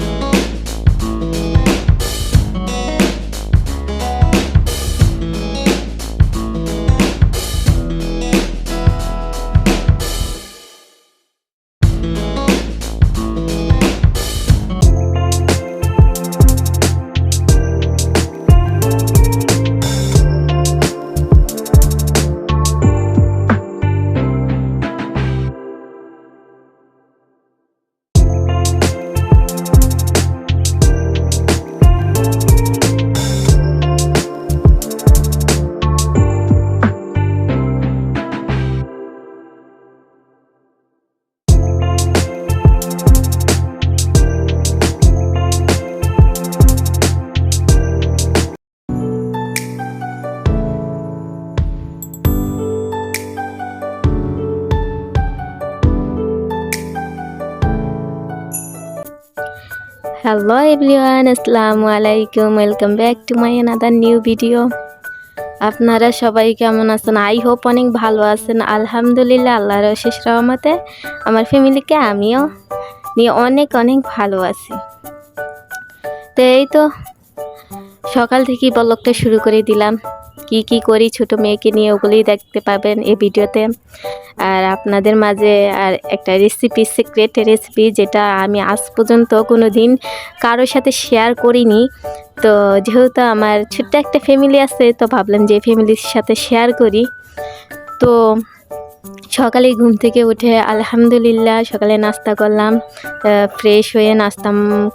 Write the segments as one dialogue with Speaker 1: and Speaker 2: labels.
Speaker 1: Thank you. Hello everyone আসসালামু আলাইকুম welcome back to my another new video আপনারা সবাই কেমন আছেন? আই হোপ অনেক ভালো আছেন। আলহামদুলিল্লাহ, আল্লাহর শেষ রহমতে আমার ফ্যামিলিকে আমিও নিয়ে অনেক অনেক ভালো আছি। তো এই তো সকাল থেকেই বলকটা শুরু করে দিলাম। কি কি করি ছোট মেয়েকে নিয়ে ওগুলি দেখতে পাবেন এই ভিডিওতে। আর আপনাদের মাঝে আর একটা রেসিপি সিক্রেট রেসিপি যেটা আমি আজ পর্যন্ত কোনো দিন কারোর সাথে শেয়ার করিনি। তো যেহেতু আমার ছোট্ট একটা ফ্যামিলি আছে, তো ভাবলাম যে ফ্যামিলির সাথে শেয়ার করি। তো সকালে ঘুম থেকে উঠে আলহামদুলিল্লাহ সকালে নাস্তা করলাম ফ্রেশ হয়ে নাস্তা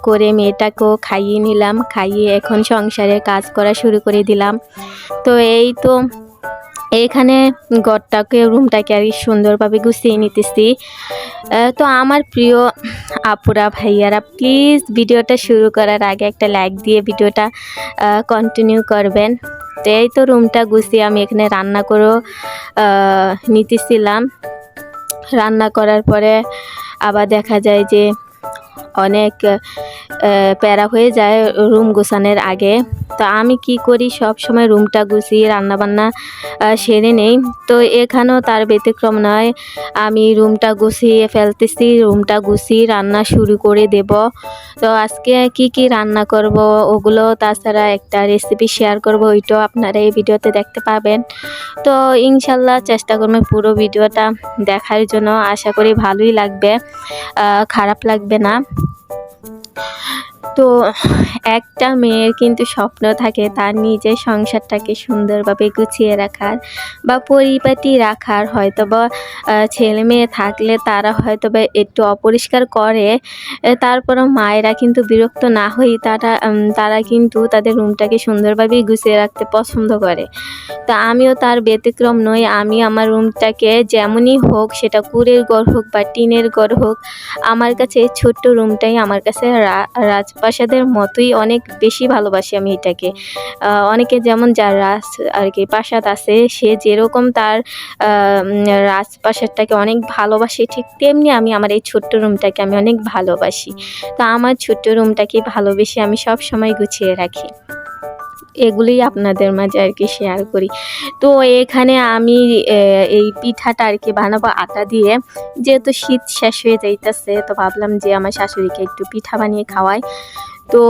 Speaker 1: করে মেয়েটাকেও খাইয়ে নিলাম, খাইয়ে এখন সংসারের কাজ করা শুরু করে দিলাম। তো এই তো এইখানে ঘরটাকে রুমটাকে আর সুন্দরভাবে গুছিয়ে নিতেছি। তো আমার প্রিয় আপুরা, ভাইয়ারা প্লিজ ভিডিওটা শুরু করার আগে একটা লাইক দিয়ে ভিডিওটা কন্টিনিউ করবেন। তো এই তো রুমটা গুছিয়ে আমি এখানে রান্না করেও নিতেছিলাম। রান্না করার পরে আবার দেখা যায় যে অনেক প্যারা হয়ে যায় রুম গোছানোর আগে। তো আমি কি করি? সব সময় রুমটা গুছিয়ে রান্নাবান্না সেরে নেই। তো এখানেও তার ব্যতিক্রম নয়। আমি রুমটা গুছিয়ে ফেলতেছি, রুমটা গুছিয়ে রান্না শুরু করে দেব। তো আজকে কি কি রান্না করব? ওগুলো তাছাড়া একটা রেসিপি শেয়ার করব, ওইটাও আপনারা এই ভিডিওতে দেখতে পাবেন। তো ইনশাল্লাহ চেষ্টা করব পুরো ভিডিওটা দেখার জন্য। আশা করি ভালোই লাগবে। খারাপ লাগবে না। তো একটা মেয়ের কিন্তু স্বপ্ন থাকে তার নিজের সংসারটাকে সুন্দরভাবে গুছিয়ে রাখার বা পরিপাটি রাখার। হয়তো বা ছেলে মেয়ে থাকলে তারা হয়তো বা একটু অপরিষ্কার করে তারপরও মায়েরা কিন্তু বিরক্ত না হয়ে তারা তারা কিন্তু তাদের রুমটাকে সুন্দরভাবে গুছিয়ে রাখতে পছন্দ করে। তো আমিও তার ব্যতিক্রম নই, আমি আমার রুমটাকে যেমনই হোক, সেটা কুড়ের ঘর হোক বা টিনের ঘর হোক, আমার কাছে ছোট্ট রুমটাই আমার কাছে রাজপ্রাসাদের মতোই অনেক বেশি ভালোবাসি আমি এটাকে। অনেকে যেমন যার রাজ আর কি প্রাসাদ আছে, সে যেরকম তার রাজপ্রাসাদটাকে অনেক ভালোবাসে, ঠিক তেমনি আমি আমার এই ছোট্ট রুমটাকে আমি অনেক ভালোবাসি। তো আমার ছোট্ট রুমটাকে ভালোবেসে আমি সব সময় গুছিয়ে রাখি। এগুলোই আপনাদের মাঝে আর কি শেয়ার করি। তো এখানে আমি এই পিঠাটা আর কি বানাবো আটা দিয়ে। যেহেতু শীত শেষ হয়ে যাইতেছে, তো ভাবলাম যে আমার শাশুড়িকে একটু পিঠা বানিয়ে খাওয়াই। তো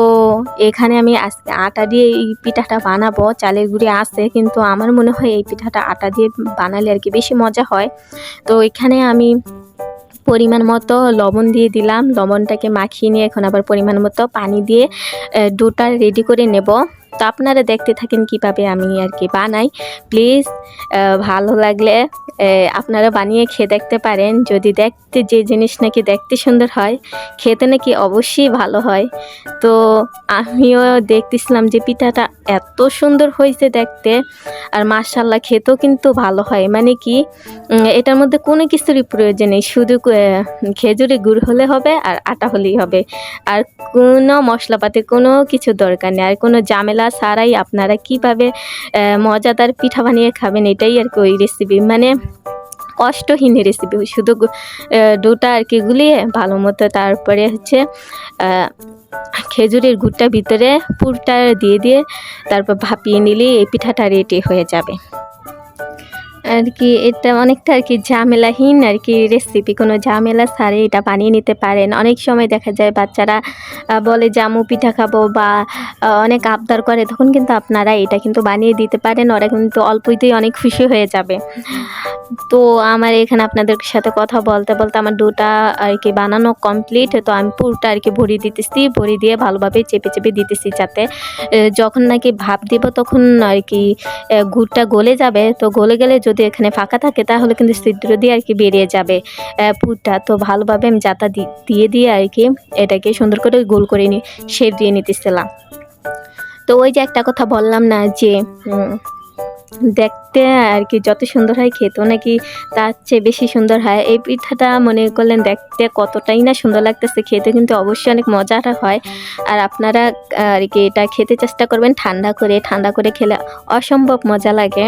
Speaker 1: এখানে আমি আজকে আটা দিয়ে এই পিঠাটা বানাবো। চালের গুঁড়ি আছে, কিন্তু আমার মনে হয় এই পিঠাটা আটা দিয়ে বানালে আর কি বেশি মজা হয়। তো এখানে আমি পরিমাণ মতো লবণ দিয়ে দিলাম। লবণটাকে মাখিয়ে নিয়ে এখন আবার পরিমাণ মতো পানি দিয়ে ডোটা রেডি করে নেব। তো আপনারা দেখতে থাকেন কীভাবে আমি আর কি বানাই। প্লিজ ভালো লাগলে আপনারা বানিয়ে খেয়ে দেখতে পারেন। যদি দেখতে যে জিনিস নাকি দেখতে সুন্দর হয় খেতে নাকি অবশ্যই ভালো হয়। তো আমিও দেখতেছিলাম যে পিঠাটা এত সুন্দর হয়েছে দেখতে আর মার্শাল্লাহ খেতেও কিন্তু ভালো হয়। মানে কি এটার মধ্যে কোনো কিছুরই প্রয়োজন নেই। শুধু আহ, খেজুরের গুড় হলে হবে আর আটা হলেই হবে। আর কোনো মশলাপাতি কোনো কিছু দরকার নেই। আর কোনো ঝামেলা ছাড়াই আপনারা কীভাবে মজাদার পিঠা বানিয়ে খাবেন এটাই আর কি ওই রেসিপি মানে কষ্টহীন রেসিপি শুধু দুটা আর কি গুলিয়ে ভালো মতো তারপরে হচ্ছে খেজুরের গুড়টা ভিতরে পুরটা দিয়ে দিয়ে তারপর ভাপিয়ে নিলে এই পিঠাটা রেডি হয়ে যাবে। আর কি, এটা অনেকটা আর কি ঝামেলাহীন আর কি রেসিপি কোনো ঝামেলা ছাড়ে এটা বানিয়ে নিতে পারেন। অনেক সময় দেখা যায় বাচ্চারা বলে জামু পিঠা খাব বা অনেক আবদার করে, তখন কিন্তু আপনারা এটা কিন্তু বানিয়ে দিতে পারেন, ওরা কিন্তু অল্পইতেই অনেক খুশি হয়ে যাবে। তো আমার এখানে আপনাদের সাথে কথা বলতে বলতে আমার দুটা আর কি বানানো কমপ্লিট তো আমি পুরোটা আর কি ভরি দিতেছি ভরি দিয়ে ভালোভাবে চেপে চেপে দিতেছি যাতে যখন নাকি ভাপ দিব তখন আর কি গুড়টা গলে যাবে। তো গলে গেলে যদি এখানে ফাঁকা থাকে তাহলে কিন্তু ছিদ্র দিয়ে আর কি বেরিয়ে যাবে পুরটা। তো ভালোভাবে আমি যাতা দিয়ে দিয়ে আর কি এটাকে সুন্দর করে গোল করে নি শেপ দিয়ে নিতেছিলাম। তো ওই যে একটা কথা বললাম না যে উম, দেখতে আর কি যত সুন্দর হয় খেতেও নাকি তার চেয়ে বেশি সুন্দর হয়। এই পিঠাটা মনে করলেন দেখতে কতটাই না সুন্দর লাগতেছে। খেতে কিন্তু অবশ্যই অনেক মজার হয়। আর আপনারা, আর কি এটা খেতে চেষ্টা করবেন ঠান্ডা করে ঠান্ডা করে খেলে অসম্ভব মজা লাগে।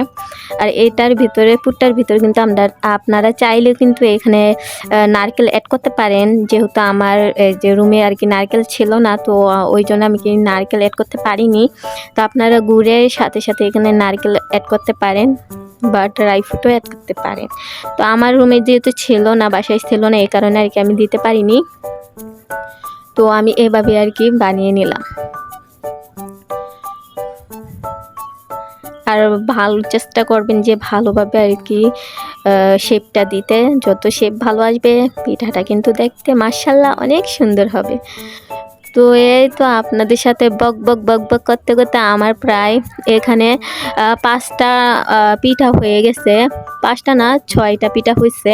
Speaker 1: আর এটার ভিতরে পুটটার ভিতরে কিন্তু আমরা, আপনারা চাইলেও কিন্তু এখানে নারকেল অ্যাড করতে পারেন। যেহেতু আমার যে রুমে আর কি নারকেল ছিল না, তো ওই জন্য আমি কি নারকেল অ্যাড করতে পারিনি। তো আপনারা গুড়ের সাথে সাথে এখানে নারকেল অ্যাড করতে পারেন। বা ড্রাই ফ্রুটও অ্যাড করতে পারেন তো আমার রুমে যেহেতু ছিল না, বাসায় ছিল না, এই কারণে আর কি আমি দিতে পারিনি। তো আমি এভাবে আর কি বানিয়ে নিলাম। আর ভালো চেষ্টা করবেন যে ভালোভাবে আর কি শেপটা দিতে। যত শেপ ভালো আসবে, পিঠাটা কিন্তু দেখতে মার্শাল্লাহ অনেক সুন্দর হবে। তো এই তো আপনাদের সাথে বক বক বক বক করতে করতে আমার প্রায় এখানে পাঁচটা পিঠা হয়ে গেছে। পাঁচটা না, ছয়টা পিঠা হয়েছে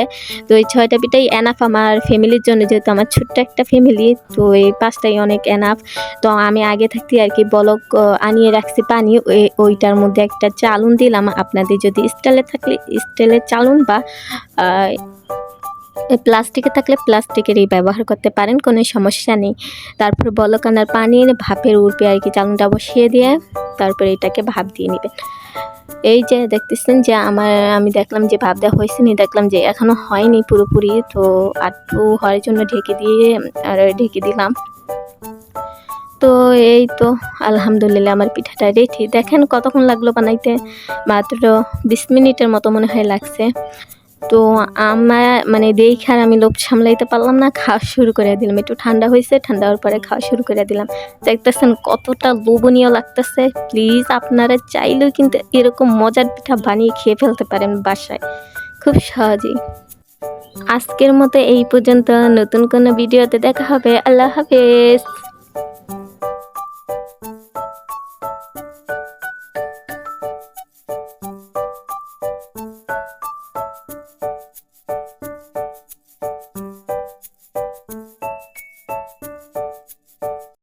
Speaker 1: তো এই ছয়টা পিঠাই এনাফ আমার ফ্যামিলির জন্য, যেহেতু আমার ছোট্ট একটা ফ্যামিলি তো এই পাঁচটাই অনেক এনাফ তো আমি আগে থাকতে আর কি বলক আনিয়ে রাখছি পানি। ওই- ওইটার মধ্যে একটা চালুন দিলাম। আপনাদের যদি স্টিলে থাকলে স্টিলের চালুন বা প্লাস্টিকে থাকলে প্লাস্টিকেরই ব্যবহার করতে পারেন, কোনো সমস্যা নেই। তারপর বলকানার পানির ভাপের উঠবে আর কি চালনটা বসিয়ে দিয়ে তারপরে এটাকে ভাপ দিয়ে নেবেন। এই যে দেখতেছেন যে আমার, আমি দেখলাম যে ভাপ দেওয়া হয়েছে নি, দেখলাম যে এখনও হয়নি পুরোপুরি, তো আটটু হওয়ার জন্য ঢেকে দিয়ে, আর ঢেকে দিলাম। তো এই তো, আলহামদুলিল্লাহ আমার পিঠাটা রেডি দেখেন কতক্ষণ লাগল বানাইতে, মাত্র বিশ মিনিটের মতো মনে হয় লাগছে। তো আমার মানে দেখে আর আমি লোভ সামলাইতে পারলাম না, খাওয়া শুরু করে দিলাম। একটু ঠান্ডা হয়েছে, ঠান্ডা হওয়ার পরে খাওয়া শুরু করে দিলাম। দেখতেছেন কতটা লোভনীয় লাগতেছে। প্লিজ আপনারা চাইলেও কিন্তু এরকম মজার পিঠা বানিয়ে খেয়ে ফেলতে পারেন বাসায়। খুব সহজেই। আজকের মতো এই পর্যন্ত। নতুন কোনো ভিডিওতে দেখা হবে। আল্লাহ হাফেজ।